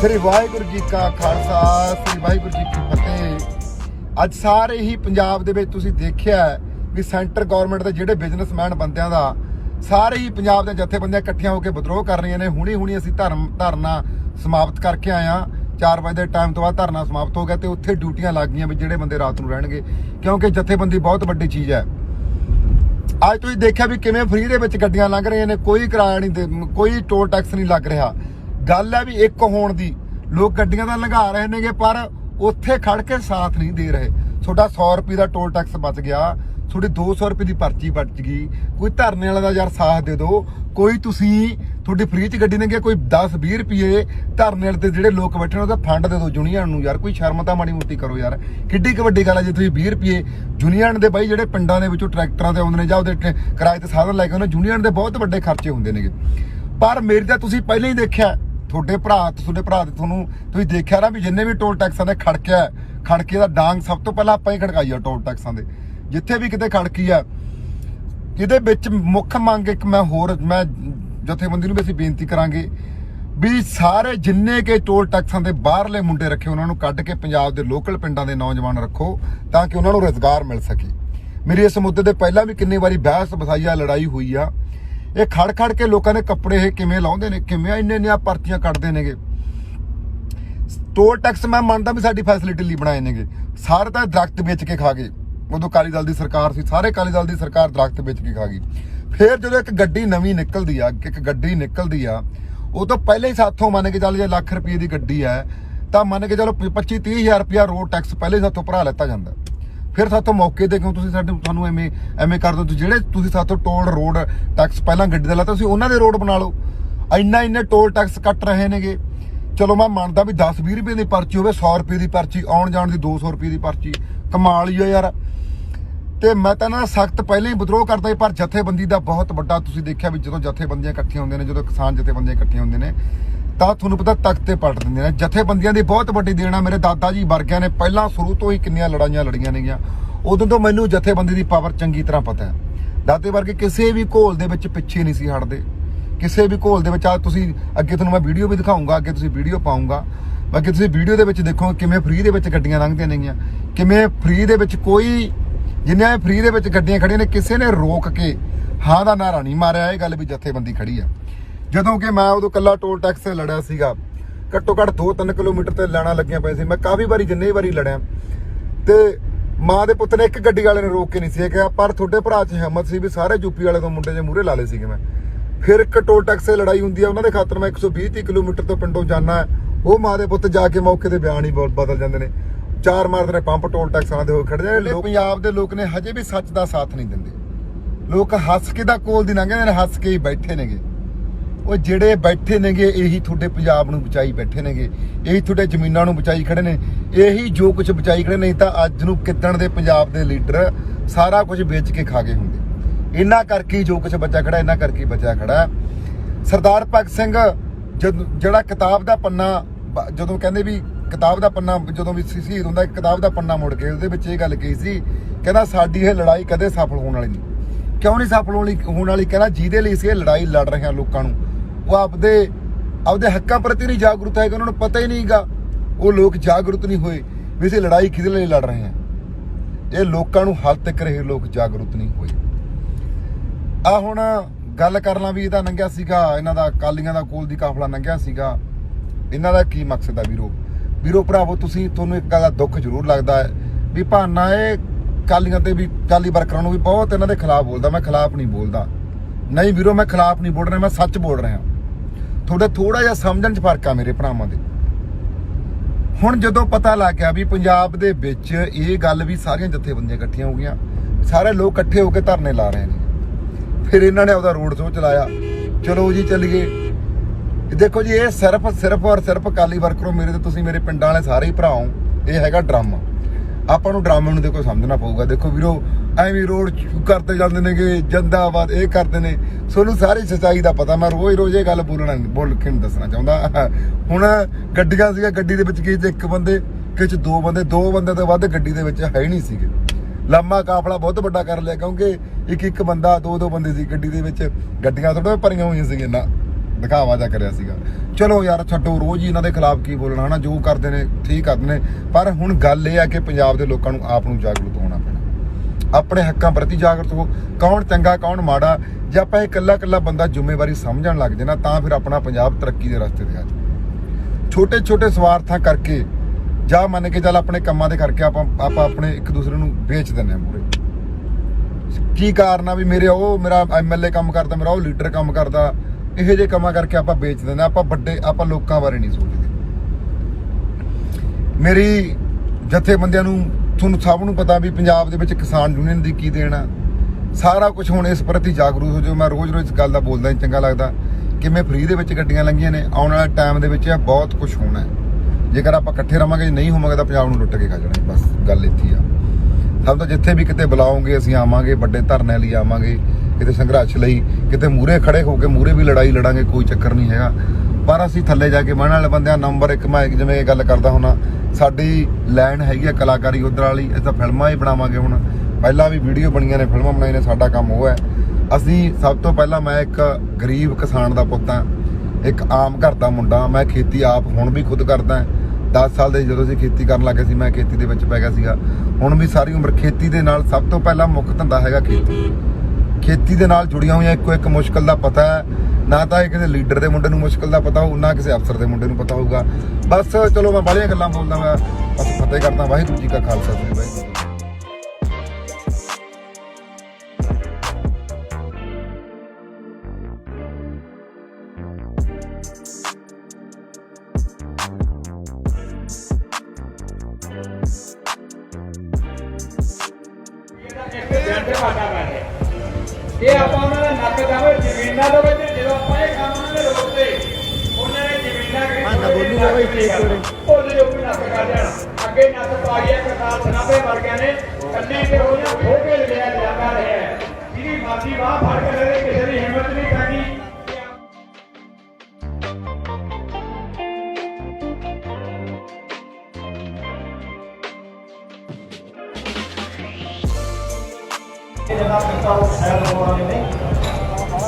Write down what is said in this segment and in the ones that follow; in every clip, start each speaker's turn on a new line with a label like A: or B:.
A: ਸ੍ਰੀ ਵਾਹਿਗੁਰੂ ਜੀ ਕਾ ਖਾਲਸਾ, ਸ੍ਰੀ ਵਾਹਿਗੁਰੂ ਜੀ ਕੀ ਫਤਿਹ। ਅੱਜ ਸਾਰੇ ਹੀ ਪੰਜਾਬ ਦੇ ਵਿੱਚ ਤੁਸੀਂ ਦੇਖਿਆ ਵੀ ਸੈਂਟਰ ਗਵਰਨਮੈਂਟ ਦੇ ਜਿਹੜੇ ਬਿਜ਼ਨਸਮੈਨ ਬੰਦਿਆਂ ਦਾ, ਸਾਰੇ ਹੀ ਪੰਜਾਬ ਦੇ ਜਥੇਬੰਦੀਆਂ ਇਕੱਠੀਆਂ ਹੋ ਕੇ ਵਿਦਰੋਹ ਕਰ ਰਹੀਆਂ ਨੇ। ਹੁਣੀ ਹੁਣੀ ਅਸੀਂ ਧਰਮ, ਧਰਨਾ ਸਮਾਪਤ ਕਰਕੇ ਆਏ ਹਾਂ। 4 ਵਜੇ ਦੇ ਟਾਈਮ ਤੋਂ ਬਾਅਦ ਧਰਨਾ ਸਮਾਪਤ ਹੋ ਗਿਆ ਤੇ ਉੱਥੇ ਡਿਊਟੀਆਂ ਲੱਗ ਗਈਆਂ ਵੀ ਜਿਹੜੇ ਬੰਦੇ ਰਾਤ ਨੂੰ ਰਹਿਣਗੇ, ਕਿਉਂਕਿ ਜਥੇਬੰਦੀ ਬਹੁਤ ਵੱਡੀ ਚੀਜ਼ ਹੈ। ਅੱਜ ਤੁਸੀਂ ਦੇਖਿਆ ਵੀ ਕਿਵੇਂ ਫ੍ਰੀ ਦੇ ਵਿੱਚ ਗੱਡੀਆਂ ਲੰਘ ਰਹੀਆਂ ਨੇ, ਕੋਈ ਕਿਰਾਇਆ ਨਹੀਂ ਕੋਈ ਟੋਲ ਟੈਕਸ ਨਹੀਂ ਲੱਗ ਰਿਹਾ। ਗੱਲ ਹੈ ਵੀ ਇੱਕ ਹੋਣ ਦੀ। ਲੋਕ ਗੱਡੀਆਂ ਤਾਂ ਲੰਘਾ ਰਹੇ ਨੇਗੇ, ਪਰ ਉੱਥੇ ਖੜ ਕੇ ਸਾਥ ਨਹੀਂ ਦੇ ਰਹੇ। ਤੁਹਾਡਾ 100 ਰੁਪਏ ਦਾ ਟੋਲ ਟੈਕਸ ਬਚ ਗਿਆ। ਤੁਹਾਡੀ 200 ਰੁਪਏ ਦੀ ਪਰਚੀ ਬਚ ਗਈ। ਕੋਈ ਧਰਨੇ ਵਾਲਾ ਦਾ ਯਾਰ ਸਾਥ ਦੇ ਦਿਓ। ਕੋਈ ਤੁਸੀਂ ਤੁਹਾਡੀ ਫ੍ਰੀ ਚ ਗੱਡੀ ਨੇਗੇ, ਕੋਈ 10 20 ਰੁਪਏ ਧਰਨੇ ਵਾਲੇ ਤੇ ਜਿਹੜੇ ਲੋਕ ਬੈਠੇ ਨੇ, ਉਹਦਾ ਫੰਡ ਦੇ ਦਿਓ ਯੂਨੀਅਨ ਨੂੰ ਯਾਰ। ਕੋਈ ਸ਼ਰਮ ਤਾਂ ਮਾੜੀ ਮੋਟੀ ਕਰੋ ਯਾਰ। ਕਿੱਡੀ ਕੁ ਵੱਡੀ ਗੱਲ ਹੈ ਜੇ ਤੁਸੀਂ 20 ਰੁਪਏ ਯੂਨੀਅਨ ਦੇ ਬਾਈ ਜਿਹੜੇ ਪਿੰਡਾਂ ਦੇ ਵਿੱਚੋਂ ਟਰੈਕਟਰਾਂ ਤੇ ਆਉਂਦੇ ਨੇ ਜਾਂ ਉਹਦੇ ਟ- ਕਿਰਾਏ ਤੇ ਸਾਧਨ ਲੈ ਕੇ ਆਉਂਦੇ ਯੂਨੀਅਨ ਦੇ ਬਹੁਤ ਵੱਡੇ ਖਰਚੇ ਹੁੰਦੇ ਨੇਗੇ। ਪਰ ਮੇਰੀ ਤਾਂ ਤੁਸੀਂ ਪਹਿਲਾਂ ਹੀ ਦੇਖਿਆ ਤੁਹਾਡੇ ਭਰਾ ਤੁਹਾਡੇ ਭਰਾ ਦੇ ਤੁਹਾਨੂੰ ਤੁਸੀਂ ਦੇਖਿਆ ਨਾ ਵੀ ਜਿੰਨੇ ਵੀ ਟੋਲ ਟੈਕਸਾਂ ਦੇ ਖੜਕਿਆ ਖੜਕੇ ਦਾ ਡਾਂਗ ਸਭ ਤੋਂ ਪਹਿਲਾਂ ਆਪਾਂ ਹੀ ਖੜਕਾਈ ਆ ਟੋਲ ਟੈਕਸਾਂ ਦੇ। ਜਿੱਥੇ ਵੀ ਕਿਤੇ ਖੜਕੀ ਆ, ਇਹਦੇ ਵਿੱਚ ਮੁੱਖ ਮੰਗ ਇੱਕ ਮੈਂ ਹੋਰ, ਮੈਂ ਜਥੇਬੰਦੀ ਨੂੰ ਵੀ ਅਸੀਂ ਬੇਨਤੀ ਕਰਾਂਗੇ ਵੀ ਸਾਰੇ ਜਿੰਨੇ ਕੇ ਟੋਲ ਟੈਕਸਾਂ ਦੇ ਬਾਹਰਲੇ ਮੁੰਡੇ ਰੱਖੇ, ਉਹਨਾਂ ਨੂੰ ਕੱਢ ਕੇ ਪੰਜਾਬ ਦੇ ਲੋਕਲ ਪਿੰਡਾਂ ਦੇ ਨੌਜਵਾਨ ਰੱਖੋ ਤਾਂ ਕਿ ਉਹਨਾਂ ਨੂੰ ਰੋਜ਼ਗਾਰ ਮਿਲ ਸਕੇ। ਮੇਰੀ ਇਸ ਮੁੱਦੇ ਤੇ ਪਹਿਲਾਂ ਵੀ ਕਿੰਨੀ ਵਾਰੀ ਬਹਿਸ ਬਸਾਈਆ ਲੜਾਈ ਹੋਈ ਆ ਇਹ ਖੜ ਖੜ ਕੇ ਲੋਕਾਂ ਦੇ ਕੱਪੜੇ ਇਹ ਕਿਵੇਂ ਲਾਉਂਦੇ ਨੇ, ਕਿਵੇਂ ਇੰਨੇ ਇੰਨੀਆਂ ਪਰਚੀਆਂ ਕੱਢਦੇ ਨੇਗੇ। ਟੋਲ ਟੈਕਸ ਮੈਂ ਮੰਨਦਾ ਵੀ ਸਾਡੀ ਫੈਸਿਲਿਟੀ ਲਈ ਬਣਾਏ ਨੇਗੇ। ਸਾਰੇ ਤਾਂ ਦਰਖਤ ਵੇਚ ਕੇ ਖਾ ਗਏ। ਉਦੋਂ ਕਾਲੀ ਦਲ ਦੀ ਸਰਕਾਰ ਸੀ, ਸਾਰੇ ਕਾਲੀ ਦਲ ਦੀ ਸਰਕਾਰ ਦਰਖਤ ਵੇਚ ਕੇ ਖਾ ਗਈ। ਫਿਰ ਜਦੋਂ ਇੱਕ ਗੱਡੀ ਨਵੀਂ ਨਿਕਲਦੀ ਆ, ਇੱਕ ਗੱਡੀ ਨਿਕਲਦੀ ਆ, ਉਹ ਤੋਂ ਪਹਿਲੇ ਹੀ ਸਾਥੋਂ ਮੰਨ ਕੇ ਚੱਲ ਜੇ ਲੱਖ ਰੁਪਏ ਦੀ ਗੱਡੀ ਹੈ, ਤਾਂ ਮੰਨ ਕੇ ਚਲੋ 25 30000 ਰੁਪਇਆ ਰੋਡ ਟੈਕਸ ਪਹਿਲੇ ਸਾਥੋਂ ਭਰਾ ਲੈਤਾ ਜਾਂਦਾ। ਫਿਰ ਸਾਥੋਂ ਮੌਕੇ ਤੇ ਕਿਉਂ ਤੁਸੀਂ ਸਾਡੇ ਤੁਹਾਨੂੰ ਐਵੇਂ ਐਵੇਂ ਕਰ ਦੋ? ਜਿਹੜੇ ਤੁਸੀਂ ਸਾਥੋਂ ਟੋਲ ਰੋਡ ਟੈਕਸ ਪਹਿਲਾਂ ਗੱਡੀ ਦਾ ਲਾਤਾ, ਤੁਸੀਂ ਉਹਨਾਂ ਦੇ ਰੋਡ ਬਣਾ ਲਓ। ਇੰਨਾ ਇੰਨੇ ਟੋਲ ਟੈਕਸ ਕੱਟ ਰਹੇ ਨੇਗੇ। ਚਲੋ ਮੈਂ ਮੰਨਦਾ ਵੀ 10 20 ਰੁਪਏ ਦੀ ਪਰਚੀ ਹੋਵੇ 100 ਰੁਪਏ ਦੀ ਪਰਚੀ, ਆਉਣ ਜਾਣ ਦੀ 200 ਰੁਪਏ ਦੀ ਪਰਚੀ। ਕਮਾਲ ਹੀ ਆ ਯਾਰ। ਤੇ ਮੈਂ ਤਾਂ ਨਾ ਸਖਤ ਪਹਿਲਾਂ ਹੀ ਵਿਦਰੋਹ ਕਰਦਾ ਸੀ, ਪਰ ਜਥੇਬੰਦੀ ਦਾ ਬਹੁਤ ਵੱਡਾ ਤੁਸੀਂ ਦੇਖਿਆ ਵੀ ਜਦੋਂ ਜਥੇਬੰਦੀਆਂ ਇਕੱਠੀਆਂ ਹੁੰਦੀਆਂ ਨੇ, ਜਦੋਂ ਕਿਸਾਨ ਜਥੇਬੰਦੀਆਂ ਇਕੱਠੀਆਂ ਹੁੰਦੀਆਂ ਨੇ ਤਾਂ ਤੁਹਾਨੂੰ ਪਤਾ ਤਖਤ ਤੇ ਪਲਟ ਦਿੰਦੇ ਨੇ। ਜਥੇਬੰਦੀਆਂ ਦੀ ਬਹੁਤ ਵੱਡੀ ਦੇਣਾ ਮੇਰੇ ਦਾਦਾ ਜੀ ਵਰਗਿਆਂ ਨੇ ਪਹਿਲਾਂ ਸ਼ੁਰੂ ਤੋਂ ਹੀ ਕਿੰਨੀਆਂ ਲੜਾਈਆਂ ਲੜੀਆਂ ਨੇਗੀਆਂ। ਉਦੋਂ ਤੋਂ ਮੈਨੂੰ ਜਥੇਬੰਦੀ ਦੀ ਪਾਵਰ ਚੰਗੀ ਤਰ੍ਹਾਂ ਪਤਾ ਹੈ। ਦਾਦੇ ਵਰਗੇ ਕਿਸੇ ਵੀ ਘੋਲ ਦੇ ਵਿੱਚ ਪਿੱਛੇ ਨਹੀਂ ਸੀ ਹਟਦੇ। ਕਿਸੇ ਵੀ ਘੋਲ ਦੇ ਵਿੱਚ ਆ ਤੁਸੀਂ, ਅੱਗੇ ਤੁਹਾਨੂੰ ਮੈਂ ਵੀਡੀਓ ਵੀ ਦਿਖਾਉਂਗਾ, ਅੱਗੇ ਤੁਸੀਂ ਵੀਡੀਓ ਪਾਉਂਗਾ। ਬਾਕੀ ਤੁਸੀਂ ਵੀਡੀਓ ਦੇ ਵਿੱਚ ਦੇਖੋ ਕਿਵੇਂ ਫ੍ਰੀ ਦੇ ਵਿੱਚ ਗੱਡੀਆਂ ਲੰਘਦੀਆਂ ਨੇਗੀਆਂ। ਕਿਵੇਂ ਫ੍ਰੀ ਦੇ ਵਿੱਚ ਕੋਈ ਜਿੰਨੇ ਫ੍ਰੀ ਦੇ ਵਿੱਚ ਗੱਡੀਆਂ ਖੜੀਆਂ ਨੇ, ਕਿਸੇ ਨੇ ਰੋਕ ਕੇ ਹਾਂ ਦਾ ਨਾਰਾ ਨਹੀਂ ਮਾਰਿਆ। ਇਹ ਗੱਲ ਵੀ ਜਥੇਬੰਦੀ ਖੜੀ ਆ। ਜਦੋਂ ਕਿ ਮੈਂ ਉਦੋਂ ਕੱਲਾ ਟੋਲ ਟੈਕਸ ਤੇ ਲੜਿਆ ਸੀਗਾ। ਘੱਟੋ ਘੱਟ 2-3 ਕਿਲੋਮੀਟਰ ਤੇ ਲੈਣਾ ਲੱਗੀਆਂ ਪਏ ਸੀ। ਮੈਂ ਕਾਫੀ ਵਾਰੀ ਜਿੰਨੇ ਵਾਰੀ ਲੜਿਆ। ਤੇ ਮਾਂ ਦੇ ਪੁੱਤ ਨੇ ਇੱਕ ਗੱਡੀ ਵਾਲੇ ਨੇ ਰੋਕ ਕੇ ਨਹੀਂ ਸੀ। ਕਿਹਾ ਪਰ ਤੁਹਾਡੇ ਭਰਾ 'ਚ ਹਿੰਮਤ ਸੀ ਵੀ ਸਾਰੇ ਯੂਪੀ ਵਾਲੇ ਤੋਂ ਮੁੰਡੇ ਜੇ ਮੂਰੇ ਲਾ ਲਏ ਸੀਗੇ ਮੈਂ। ਫਿਰ ਇੱਕ ਟੋਲ ਟੈਕਸ ਤੇ ਲੜਾਈ ਹੁੰਦੀ ਆ। ਉਹਨਾਂ ਦੇ ਖਾਤਰ ਮੈਂ 120 30 ਕਿਲੋਮੀਟਰ ਤੋਂ ਪਿੰਡੋਂ ਜਾਣਾ ਉਹ ਮਾਂ ਦੇ ਪੁੱਤ ਜਾ ਕੇ ਮੌਕੇ ਤੇ ਬਿਆਨ ਹੀ ਬਦਲ- ਬਦਲ ਜਾਂਦੇ ਨੇ। ਚਾਰ ਮਾਰਦੇ ਨੇ ਪੰਪ ਟੋਲ ਟੈਕਸਾਂ ਦੇ ਹੋ ਖੜ ਜਾਂਦੇ ਲੋਕ ਪੰਜਾਬ ਦੇ ਲੋਕ ਨੇ ਹਜੇ ਵੀ ਸੱਚ ਦਾ ਸਾਥ ਨਹੀਂ ਦਿੰਦੇ। ਲੋਕ ਹੱਸ ਕੇ ਦਾ ਕੋਲ ਦੀ ਲੰਘਦੇ ਨੇ ਹੱਸ ਕੇ ਹੀ ਬੈਠੇ ਨੇਗੇ। ਉਹ ਜਿਹੜੇ ਬੈਠੇ ਨੇਗੇ, ਇਹੀ ਤੁਹਾਡੇ ਪੰਜਾਬ ਨੂੰ ਬਚਾਈ ਬੈਠੇ ਨੇਗੇ। ਇਹੀ ਤੁਹਾਡੇ ਜ਼ਮੀਨਾਂ ਨੂੰ ਬਚਾਈ ਖੜੇ ਨੇ। ਇਹੀ ਜੋ ਕੁਝ ਬਚਾਈ ਖੜੇ ਨਹੀਂ ਤਾਂ ਅੱਜ ਨੂੰ ਕਿੱਦਣ ਦੇ ਪੰਜਾਬ ਦੇ ਲੀਡਰ ਸਾਰਾ ਕੁਝ ਵੇਚ ਕੇ ਖਾ ਗਏ ਹੁੰਦੇ। ਇਹਨਾਂ ਕਰਕੇ ਜੋ ਕੁਝ ਬਚਾ ਖੜਾ, ਇਹਨਾਂ ਕਰਕੇ ਹੀ ਬਚਿਆ ਖੜਾ। ਸਰਦਾਰ ਭਗਤ ਸਿੰਘ ਜਦ- ਜਿਹੜਾ ਕਿਤਾਬ ਦਾ ਪੰਨਾ ਬ- ਜਦੋਂ ਕਹਿੰਦੇ ਵੀ ਕਿਤਾਬ ਦਾ ਪੰਨਾ, ਜਦੋਂ ਵੀ ਸ਼ਹੀਦ ਹੁੰਦਾ ਕਿਤਾਬ ਦਾ ਪੰਨਾ ਮੁੜ ਕੇ, ਉਹਦੇ ਵਿੱਚ ਇਹ ਗੱਲ ਕਹੀ ਸੀ, ਕਹਿੰਦਾ ਸਾਡੀ ਇਹ ਲੜਾਈ ਕਦੇ ਸਫਲ ਹੋਣ ਵਾਲੀ ਨਹੀਂ। ਕਿਉਂ ਨਹੀਂ ਸਫਲ ਹੋਣ ਹੋਣ ਵਾਲੀ ਕਹਿੰਦਾ ਜਿਹਦੇ ਲਈ ਅਸੀਂ ਇਹ ਲੜਾਈ ਲੜ ਰਹੇ ਹਾਂ ਲੋਕਾਂ ਨੂੰ। ਉਹ ਆਪਦੇ ਆਪਦੇ ਹੱਕਾਂ ਪ੍ਰਤੀ ਨਹੀਂ ਜਾਗਰੂਕ ਹੈਗੇ, ਉਹਨਾਂ ਨੂੰ ਪਤਾ ਹੀ ਨਹੀਂਗਾ। ਉਹ ਲੋਕ ਜਾਗਰੂਕ ਨਹੀਂ ਹੋਏ ਵੀ ਅਸੀਂ ਲੜਾਈ ਕਿਹਦੇ ਲਈ ਲੜ ਰਹੇ ਹਾਂ। ਇਹ ਲੋਕਾਂ ਨੂੰ ਹਾਲ ਤੱਕ ਰਹੇ ਲੋਕ ਜਾਗਰੂਕ ਨਹੀਂ ਹੋਏ। ਆ ਹੁਣ ਗੱਲ ਕਰ ਲਾਂ ਵੀ ਇਹਦਾ ਨੰਗਿਆ ਸੀਗਾ, ਇਹਨਾਂ ਦਾ ਕਾਲੀਆਂ ਦਾ ਕੋਲ ਦੀ ਕਾਫਲਾ ਨੰਗਿਆ ਸੀਗਾ। ਇਹਨਾਂ ਦਾ ਕੀ ਮਕਸਦ ਆ ਵੀਰੋ? ਵੀਰੋ ਭਰਾਵੋ, ਤੁਸੀਂ, ਤੁਹਾਨੂੰ ਇੱਕ ਗੱਲ ਦਾ ਦੁੱਖ ਜ਼ਰੂਰ ਲੱਗਦਾ ਹੈ ਵੀ ਭਾਨਾ, ਇਹ ਕਾਲੀਆਂ ਤੇ ਵੀ ਕਾਲੀ ਵਰਕਰਾਂ ਨੂੰ ਵੀ ਬਹੁਤ ਇਹਨਾਂ ਦੇ ਖਿਲਾਫ ਬੋਲਦਾ, ਮੈਂ ਖਿਲਾਫ ਨਹੀਂ ਬੋਲਦਾ। ਨਹੀਂ ਵੀਰੋ, ਮੈਂ ਖਿਲਾਫ ਨਹੀਂ ਬੋਲ ਰਿਹਾ, ਮੈਂ ਸੱਚ ਬੋਲ ਰਿਹਾ। ਤੁਹਾਡਾ ਥੋੜਾ ਜਿਹਾ ਸਮਝਣ 'ਚ ਫ਼ਰਕ ਆ ਮੇਰੇ ਭਰਾਵਾਂ ਦੇ। ਹੁਣ ਜਦੋਂ ਪਤਾ ਲੱਗ ਗਿਆ ਵੀ ਪੰਜਾਬ ਦੇ ਵਿੱਚ ਇਹ ਗੱਲ ਵੀ ਸਾਰੀਆਂ ਜਥੇਬੰਦੀਆਂ ਇਕੱਠੀਆਂ ਹੋ ਗਈਆਂ, ਸਾਰੇ ਲੋਕ ਇਕੱਠੇ ਹੋ ਕੇ ਧਰਨੇ ਲਾ ਰਹੇ ਨੇ। ਫਿਰ ਇਹਨਾਂ ਨੇ ਉਹਦਾ ਰੋਡ ਸ਼ੋਅ ਚਲਾਇਆ। ਚਲੋ ਜੀ, ਚੱਲੀਏ। ਦੇਖੋ ਜੀ, ਇਹ ਸਿਰਫ ਸਿਰਫ ਔਰ ਸਿਰਫ ਕਾਲੀ ਵਰਕਰੋ ਮੇਰੇ ਤੇ ਤੁਸੀਂ ਮੇਰੇ ਪਿੰਡਾਂ ਵਾਲੇ ਸਾਰੇ ਹੀ ਭਰਾ ਹੋ, ਇਹ ਹੈਗਾ ਡਰਾਮਾ। ਆਪਾਂ ਨੂੰ ਡਰਾਮੇ ਨੂੰ ਦੇਖੋ ਸਮਝਣਾ ਪਊਗਾ। ਦੇਖੋ ਵੀਰੋ ਐਵੇਂ ਰੋਡ ਕਰਦੇ ਜਾਂਦੇ ਨੇਗੇ ਜੰਦਾਬਾਦ ਇਹ ਕਰਦੇ ਨੇ। ਸੋਨੂੰ ਸਾਰੀ ਸੱਚਾਈ ਦਾ ਪਤਾ, ਮੈਂ ਰੋਜ਼ ਰੋਜ਼ ਇਹ ਗੱਲ ਬੋਲਣਾ ਬੋਲ ਕੇ ਨਹੀਂ ਦੱਸਣਾ ਚਾਹੁੰਦਾ। ਹੁਣ ਗੱਡੀਆਂ ਸੀਗਾ ਗੱਡੀ ਦੇ ਵਿੱਚ ਕੀ ਤੇ ਇੱਕ ਬੰਦੇ ਕਿਚ ਦੋ ਬੰਦੇ ਦੋ ਬੰਦੇ ਤੋਂ ਵੱਧ ਗੱਡੀ ਦੇ ਵਿੱਚ ਹੈ ਹੀ ਨਹੀਂ ਸੀਗੇ। ਲੰਮਾ ਕਾਫਲਾ ਬਹੁਤ ਵੱਡਾ ਕਰ ਲਿਆ, ਕਿਉਂਕਿ ਇੱਕ ਇੱਕ ਬੰਦਾ, ਦੋ ਦੋ ਬੰਦੇ ਸੀ ਗੱਡੀ ਦੇ ਵਿੱਚ। ਗੱਡੀਆਂ ਥੋੜਾ ਭਰੀਆਂ ਹੋਈਆਂ ਸੀਗੀਆਂ ਨਾ ਦਿਖਾਵਾ ਜਾ ਕਰਿਆ ਸੀਗਾ। ਚਲੋ ਯਾਰ, ਛੱਡੋ, ਰੋਜ਼ ਹੀ ਇਹਨਾਂ ਦੇ ਖਿਲਾਫ ਕੀ ਬੋਲਣਾ, ਹਨਾ? ਜੋ ਕਰਦੇ ਨੇ, ਠੀਕ ਕਰਦੇ ਨੇ। ਪਰ ਹੁਣ ਗੱਲ ਇਹ ਆ ਕਿ ਪੰਜਾਬ ਦੇ ਲੋਕਾਂ ਨੂੰ ਆਪ ਨੂੰ ਜਾਗਰੂਕ ਹੋਣਾ ਆਪਣੇ ਹੱਕਾਂ ਪ੍ਰਤੀ ਜਾਗਰੂਕ ਹੋ। ਕੌਣ ਚੰਗਾ, ਕੌਣ ਮਾੜਾ, ਜੇ ਆਪਾਂ ਇਹ ਇਕੱਲਾ ਇਕੱਲਾ ਬੰਦਾ ਜ਼ਿੰਮੇਵਾਰੀ ਸਮਝਣ ਲੱਗ ਜੇ ਨਾ, ਤਾਂ ਫਿਰ ਆਪਣਾ ਪੰਜਾਬ ਤਰੱਕੀ ਦੇ ਰਸਤੇ ਤੇ ਆ ਜਾਊ ਛੋਟੇ ਛੋਟੇ ਸਵਾਰਥਾਂ ਕਰਕੇ, ਜਾਂ ਮੰਨ ਕੇ ਚੱਲ ਆਪਣੇ ਕੰਮਾਂ ਦੇ ਕਰਕੇ ਆਪਾਂ ਆਪਾਂ ਆਪਣੇ ਇੱਕ ਦੂਸਰੇ ਨੂੰ ਵੇਚ ਦਿੰਦੇ ਆ ਮੂਰੇ ਕੀ ਕਾਰਨ ਆ ਵੀ ਮੇਰੇ ਉਹ, ਮੇਰਾ ਐਮਐਲਏ ਕੰਮ ਕਰਦਾ, ਮੇਰਾ ਉਹ ਲੀਡਰ ਕੰਮ ਕਰਦਾ, ਇਹੋ ਜਿਹੇ ਕੰਮਾਂ ਕਰਕੇ ਆਪਾਂ ਵੇਚ ਦਿੰਦੇ ਹਾਂ। ਆਪਾਂ ਵੱਡੇ, ਆਪਾਂ ਲੋਕਾਂ ਬਾਰੇ ਨਹੀਂ ਸੋਚਦੇ। ਮੇਰੀ ਜਥੇਬੰਦੀਆਂ ਨੂੰ ਤੁਹਾਨੂੰ ਸਭ ਨੂੰ ਪਤਾ ਵੀ ਪੰਜਾਬ ਦੇ ਵਿੱਚ ਕਿਸਾਨ ਯੂਨੀਅਨ ਦੀ ਕੀ ਦੇਣਾ ਸਾਰਾ ਕੁਝ ਹੁਣ ਇਸ ਪ੍ਰਤੀ ਜਾਗਰੂਕ ਹੋ ਜਾਓ। ਮੈਂ ਰੋਜ਼-ਰੋਜ਼ ਇਸ ਗੱਲ ਦਾ ਬੋਲਦਾ ਹੀ ਚੰਗਾ ਲੱਗਦਾ। ਕਿ ਮੈਂ ਫ੍ਰੀ ਦੇ ਵਿੱਚ ਗੱਡੀਆਂ ਲੰਘੀਆਂ ਨੇ, ਆਉਣ ਵਾਲੇ ਟਾਈਮ ਦੇ ਵਿੱਚ ਇਹ ਬਹੁਤ ਕੁਝ ਹੋਣਾ ਹੈ। ਜੇਕਰ ਆਪਾਂ ਇਕੱਠੇ ਰਵਾਂਗੇ ਨਹੀਂ ਹੋਵਾਂਗੇ ਤਾਂ ਪੰਜਾਬ ਨੂੰ ਲੁੱਟ ਕੇ ਖਾ ਜਾਣਾ ਬਸ ਗੱਲ ਇੱਥੇ ਆ। ਸਭ ਤੋਂ ਜਿੱਥੇ ਵੀ ਕਿਤੇ ਬੁਲਾਓਗੇ, ਅਸੀਂ ਆਵਾਂਗੇ, ਵੱਡੇ ਧਰਨੇ ਲਈ ਆਵਾਂਗੇ, ਕਿਤੇ ਸੰਘਰਸ਼ ਲਈ, ਕਿਤੇ ਮੂਰੇ ਖੜੇ ਹੋ ਕੇ ਮੂਰੇ ਵੀ ਲੜਾਈ ਲੜਾਂਗੇ, ਕੋਈ ਚੱਕਰ ਨਹੀਂ ਹੈਗਾ। ਪਰ ਅਸੀਂ ਥੱਲੇ ਜਾ ਕੇ, ਮਨ ਵਾਲੇ ਬੰਦਿਆਂ ਨੰਬਰ 1 ਮੈਂ ਜਿਵੇਂ ਇਹ ਗੱਲ ਕਰਦਾ ਹੁਣਾ ਸਾਡੀ ਲਾਈਨ ਹੈਗੀ ਆ ਕਲਾਕਾਰੀ ਉਧਰ ਵਾਲੀ ਅਸੀਂ ਤਾਂ ਫਿਲਮਾਂ ਹੀ ਬਣਾਵਾਂਗੇ ਹੁਣ। ਪਹਿਲਾਂ ਵੀ ਵੀਡੀਓ ਬਣੀਆਂ ਨੇ, ਫਿਲਮਾਂ ਬਣਾਈਆਂ ਨੇ, ਸਾਡਾ ਕੰਮ ਉਹ ਹੈ। ਅਸੀਂ ਸਭ ਤੋਂ ਪਹਿਲਾਂ ਮੈਂ ਇੱਕ ਗਰੀਬ ਕਿਸਾਨ ਦਾ ਪੁੱਤ ਹਾਂ, ਇੱਕ ਆਮ ਘਰ ਦਾ ਮੁੰਡਾ ਮੈਂ ਖੇਤੀ ਆਪ ਹੁਣ ਵੀ ਖੁਦ ਕਰਦਾ 10 ਸਾਲ ਦੇ ਜਦੋਂ ਅਸੀਂ ਖੇਤੀ ਕਰਨ ਲੱਗੇ ਸੀ, ਮੈਂ ਖੇਤੀ ਦੇ ਵਿੱਚ ਪੈ ਗਿਆ ਸੀਗਾ। ਹੁਣ ਵੀ ਸਾਰੀ ਉਮਰ ਖੇਤੀ ਦੇ ਨਾਲ ਸਭ ਤੋਂ ਪਹਿਲਾਂ ਮੁੱਖ ਧੰਦਾ ਹੈਗਾ ਖੇਤੀ। ਖੇਤੀ ਦੇ ਨਾਲ ਜੁੜੀਆਂ ਹੋਈਆਂ ਇੱਕੋ ਇੱਕ ਮੁਸ਼ਕਲ ਦਾ ਪਤਾ ਹੈ ਨਾ ਤਾਂ ਇਹ ਕਿਸੇ ਲੀਡਰ ਦੇ ਮੁੰਡੇ ਨੂੰ ਮੁਸ਼ਕਲ ਦਾ ਪਤਾ ਹੋਊ, ਨਾ ਕਿਸੇ ਅਫਸਰ ਦੇ ਮੁੰਡੇ ਨੂੰ ਪਤਾ ਹੋਊਗਾ। ਬਸ ਚਲੋ ਮੈਂ ਬਾਹਲੀਆਂ ਗੱਲਾਂ ਬੋਲਦਾ ਮੈਂ ਬਸ ਫਤਿਹ ਕਰਦਾ ਵਾਹਿਗੁਰੂ ਜੀ ਕਾ ਖਾਲਸਾ ਸ੍ਰੀ ਵਾਹਿਗੁਰੂ
B: ਇਹ ਆਪਾਂ ਉਹਨਾਂ ਦਾ ਨੱਕ ਜਾਵੇ ਜ਼ਮੀਨਾਂ ਦੇ ਵਿੱਚ ਜਦੋਂ ਆਪਾਂ ਇਹ ਕੰਮ ਉਹਨਾਂ ਦੇ ਰੋਕਦੇ ਉਹਨਾਂ ਨੇ ਜ਼ਮੀਨਾਂ ਕਿਹੜੀ ਬੋਲੂਗਾ ਬਈ ਠੀਕ ਕੋਲੇ ਉਹਦੇ ਜੋ ਵੀ ਨੱਕ ਕਰ ਜਾਣ ਅੱਗੇ ਨੱਕ ਪਾ ਗਿਆ ਕਰਤਾਰ ਵਰਗਿਆਂ ਨੇ ਕੰਨੇ ਤੇ ਖੋਕੇ ਲਿਆ ਜਾਂਦਾ ਰਿਹਾ ਜਿਹਦੀ ਮਰਜ਼ੀ ਬਾਹ ਫੜ ਕੇ ਲੈ ਕਿਸੇ
C: ਜਿਹੜਾ ਕੀਤਾ ਉਹ ਸ਼ਾਇਦ ਹੋਣਾ ਨਹੀਂ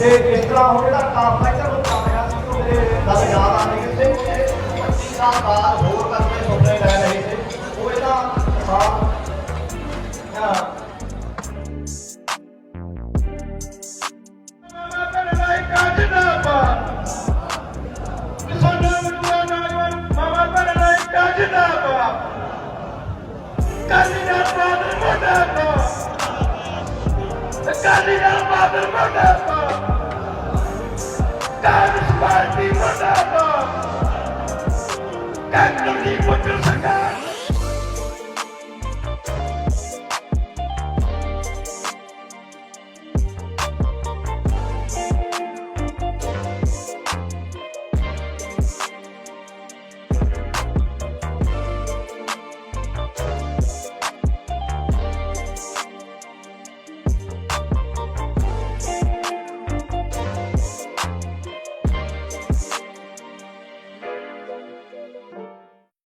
C: ਤੇ ਇਸ ਤਰ੍ਹਾਂ ਹੁਣ ਜਿਹੜਾ ਕਾਰਪੈਂਟਰ ਨੂੰ ਕੰਮ ਰਿਹਾ ਸੀ ਉਹ ਮੇਰੇ ਗੱਲ ਯਾਦ ਆ ਰਹੀ ਸੀ। ਕਿ 25 ਸਾਲ ਬਾਅਦ ਹੋਰ ਕਰਕੇ ਸੁਪਨੇ ਲੈ ਰਹੇ ਸੀ। ਉਹ ਇਹਦਾ ਸਾਲ ਹਾਂ
B: ਕਾਲੀ ਦਾ Cardinal Mother Mother Cards Party Mother